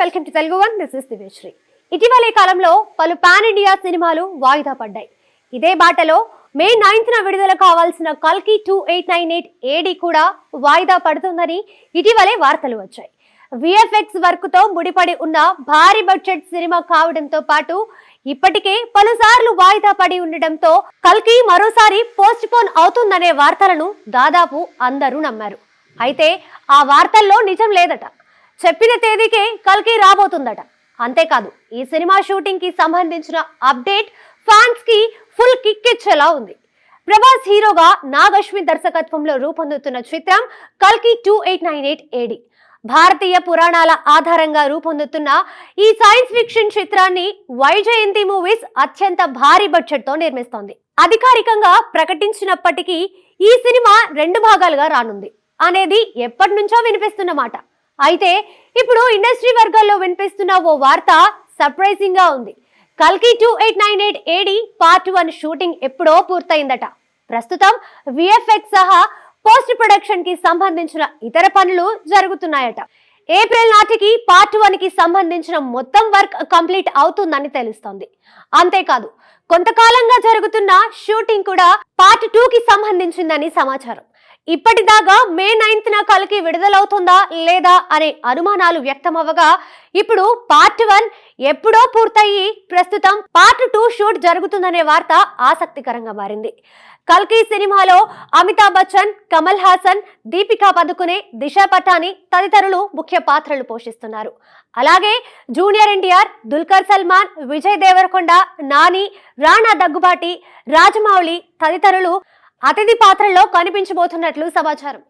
Welcome to Telugu one. This is Divyasri ఇటీవలి కాలంలో పలు పాన్ ఇండియా సినిమాలు వాయిదా పడ్డాయి. ఇదే బాటలో మే నైన్త్న విడుదల కావాల్సిన కల్కి two eight nine eight AD కూడా వాయిదా పడుతుందని ఇటీవలే వార్తలు వచ్చాయి. విఎఫ్ఎక్స్ వర్క్తో ముడిపడి ఉన్న భారీ బడ్జెట్ సినిమా కావడంతో పాటు ఇప్పటికే పలుసార్లు వాయిదా పడి ఉండడంతో కల్కి మరోసారి పోస్ట్ పోన్ అవుతుందనే వార్తలను దాదాపు అందరూ నమ్మారు. అయితే ఆ వార్తల్లో నిజం లేదట. చెప్పిన తేదీకే కల్కి రాబోతుందట. అంతేకాదు ఈ సినిమా షూటింగ్కి సంబంధించిన అప్డేట్ ఫ్యాన్స్కి ఫుల్ కిక్ ఇచ్చేలా ఉంది. ప్రభాస్ హీరోగా నాగశ్మి దర్శకత్వంలో రూపొందుతున్న చిత్రం కల్కి two eight nine eight AD. భారతీయ పురాణాల ఆధారంగా రూపొందుతున్న ఈ సైన్స్ ఫిక్షన్ చిత్రాన్ని వైజయంతి మూవీస్ అత్యంత భారీ బడ్జెట్తో నిర్మిస్తోంది. అధికారికంగా ప్రకటించినప్పటికీ ఈ సినిమా రెండు భాగాలుగా రానుంది. అనేది ఎప్పటి నుంచో వినిపిస్తున్న మాట. అయితే ఇప్పుడు ఇండస్ట్రీ వర్గాల్లో వినిపిస్తున్న ఓ వార్త సర్ప్రైజింగ్గా ఉంది. కల్కి two eight nine eight AD part one shooting ఎప్పుడో పూర్తయిందట. ప్రస్తుతం విఎఫ్ఎక్స్ సహా పోస్ట్ ప్రొడక్షన్కి సంబంధించిన ఇతర పనులు జరుగుతున్నాయట. ఏప్రిల్ నాటికి పార్ట్ వన్కి సంబంధించిన మొత్తం వర్క్ కంప్లీట్ అవుతుందని తెలుస్తోంది. అంతేకాదు కొంతకాలంగా జరుగుతున్న షూటింగ్ కూడా పార్ట్ టూ కి సంబంధించిందని సమాచారం. ఇప్పటిదాకా మే నైన్త్ న కలికి విడుదలవుతుందా లేదా అనే అనుమానాలు వ్యక్తమవ్వగా ఇప్పుడు పార్ట్ వన్ ఎప్పుడో పూర్తయి ప్రస్తుతం పార్ట్ టూ షూట్ జరుగుతుందనే వార్త ఆసక్తికరంగా మారింది. కల్కి సినిమాలో అమితాబ్ బచ్చన్ కమల్ హాసన్ దీపికా పదుకునే దిశా పటాని తదితరులు ముఖ్య పాత్రలు పోషిస్తున్నారు. అలాగే జూనియర్ ఎన్టీఆర్ దుల్కర్ సల్మాన్ విజయ్ దేవరకొండ నాని రాణా దగ్గుబాటి రాజమౌళి తదితరులు అతిథి పాత్రలో కనిపించబోతున్నట్లు సమాచారం.